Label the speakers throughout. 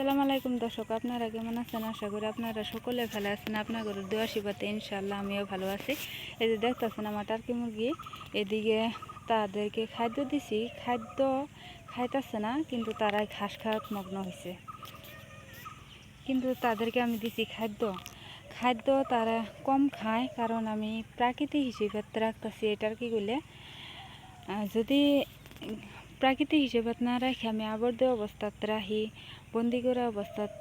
Speaker 1: আসসালামু আলাইকুম দর্শক, আপনারা কেমন আছেন? আশা করি আপনারা সকলে ভালো আছেন। আপনার ঘরের দোয়া শিবাতে ইনশাল্লাহ আমিও ভালো আছি। এই যে দেখতেছেন আমার টার্কি মুরগি, এদিকে তাদেরকে খাদ্য দিছি। খাদ্য খাইতেছে না, কিন্তু তারাই ঘাস খাওয়াত মগ্ন হয়েছে কিন্তু তাদেরকে আমি দিছি খাদ্য। খাদ্য তারা কম খায়, কারণ আমি প্রাকৃতিক হিসেবে রাখতেছি, এটার কি করলে যদি প্রাকৃতিক হিসেবে না রাখি আমি আবদ্ধ অবস্থাত রাখি বন্দি করা অবস্থাত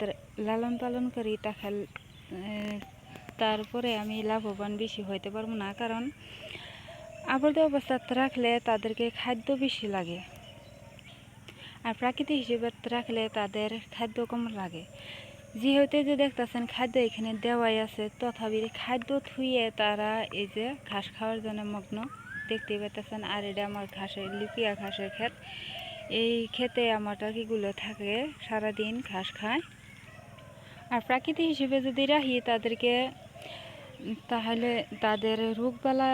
Speaker 1: লালন পালন করি তাখাল তারপরে আমি লাভবান বেশি হইতে পারব না। কারণ আবদ্ধ অবস্থাত রাখলে তাদেরকে খাদ্য বেশি লাগে। আর প্রাকৃতিক হিসেবে রাখলে তাদের খাদ্য কম লাগে। যেহেতু যে দেখতেছেন খাদ্য এখানে দেওয়াই আছে, তথাপি খাদ্য থুয়ে তারা এই যে ঘাস খাওয়ার জন্য মগ্ন। দেখতে পাইতেছেন, আর এটা আমার ঘাসের, লিপিয়া ঘাসের ক্ষেত। এই ক্ষেতে আমার টাকিগুলো থাকে, সারাদিন ঘাস খায়। আর প্রাকৃতিক হিসেবে যদি রাখি, তাদেরকে, তাহলে তাদের রোগবালা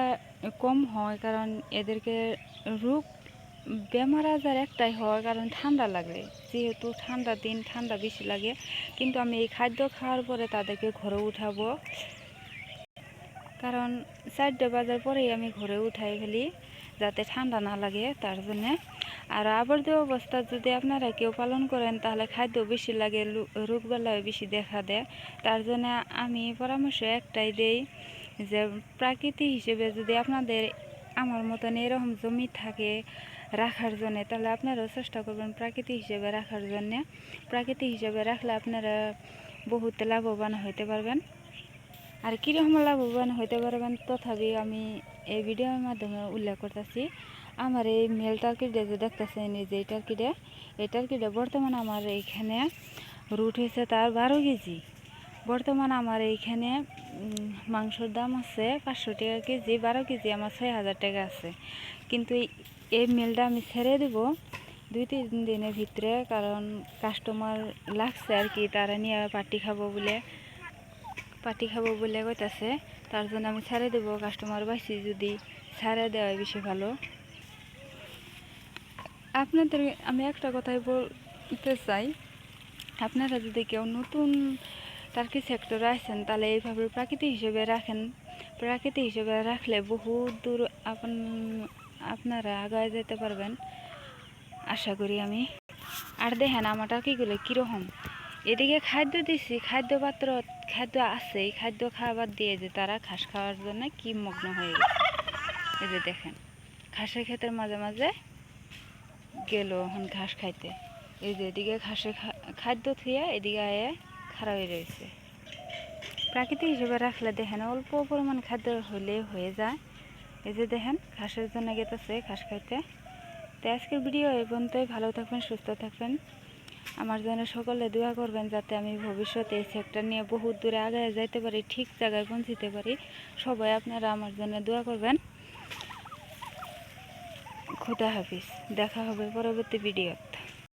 Speaker 1: কম হয়, কারণ এদেরকে রোগ বেমার আজার একটাই হয় কারণ ঠান্ডা লাগে। যেহেতু ঠান্ডা দিন, ঠান্ডা বেশি লাগে। কিন্তু আমি এই খাদ্য খাওয়ার পরে তাদেরকে ঘরে উঠাবো। কারণ চারটে বাজার পরেই আমি ঘরে উঠাই ফেলি যাতে ঠান্ডা না লাগে তার জন্যে। আর আবদ্ধ অবস্থা যদি আপনারা কেউ পালন করেন, তাহলে খাদ্য বেশি লাগে রোগবেলায় বেশি দেখা দেয়। তার জন্য আমি পরামর্শ একটাই দেই যে, প্রাকৃতিক হিসেবে যদি আপনাদের আমার মতন এরকম জমি থাকে রাখার জন্যে, তাহলে আপনারাও চেষ্টা করবেন প্রাকৃতিক হিসেবে রাখার জন্যে। প্রাকৃতিক হিসেবে রাখলে আপনারা বহুত লাভবান হইতে পারবেন। আর কীরকম লাভবান হইতে পারবেন তথাপি আমি এই ভিডিওর মাধ্যমে উল্লেখ করতেছি। আমার এই মেল টার্কিটা যে দেখতেছেন, এই যে এই টার্কিটা এই টার্কিটা বর্তমান আমার এইখানে রুট হয়েছে তার বারো কেজি। বর্তমান আমার এইখানে মাংসর দাম আছে পাঁচশো টাকা কেজি, বারো কেজি আমার ছয় হাজার টাকা আছে। কিন্তু এই মেলটা আমি ছেড়ে দেব দুই তিন দিনের ভিতরে, কারণ কাস্টমার লাগছে আর কি, তারা নিয়ে পার্টি খাব বলে। পার্টি খাব বলে কইতাছে, তার জন্য আমি ছাড়ে দেবো কাস্টমার পাইছি যদি ছাড়ে দেওয়া বেশি ভালো। আপনাদের, আমি একটা কথাই বলতে চাই, আপনারা যদি কেউ নতুন টার্কি সেক্টরে আসেন তাহলে এইভাবে প্রাকৃতিক হিসেবে রাখেন। প্রাকৃতিক হিসেবে রাখলে বহু দূর আপন, আপনারা আগায় যেতে পারবেন, আশা করি আমি। আর দেখেন আমার টার্কিগুলো কীরকম। এদিকে খাদ্য দিছি খাদ্য পাত্র খাদ্য আছে, এই খাদ্য খাবার দিয়ে যে তারা ঘাস খাওয়ার জন্য কি মগ্ন হয়ে গেছে। এই যে দেখেন, ঘাসের ক্ষেতের মাঝে মাঝে গেল এখন ঘাস খাইতে। এই যে এদিকে ঘাসের খাদ্য থুয়ে এদিকে আয়ে খারাপ হয়ে রয়েছে। প্রাকৃতিক হিসেবে রাখলে দেখেন অল্প পরিমাণ খাদ্য হলে হয়ে যায়। এই যে দেখেন, ঘাসের জন্য গেতেছে ঘাস খাইতে। তো আজকের ভিডিও এই পর্যন্তই। ভালো থাকবেন, সুস্থ থাকবেন। আমার জন্য সকলে দোয়া করবেন যাতে আমি ভবিষ্যতে এই সেক্টর নিয়ে বহুত দূরে আগে যাইতে পারি, ঠিক জায়গায় পৌঁছিতে পারি। সবাই আপনারা আমার জন্য দোয়া করবেন। খুদা হাফিজ। দেখা হবে পরবর্তী ভিডিওতে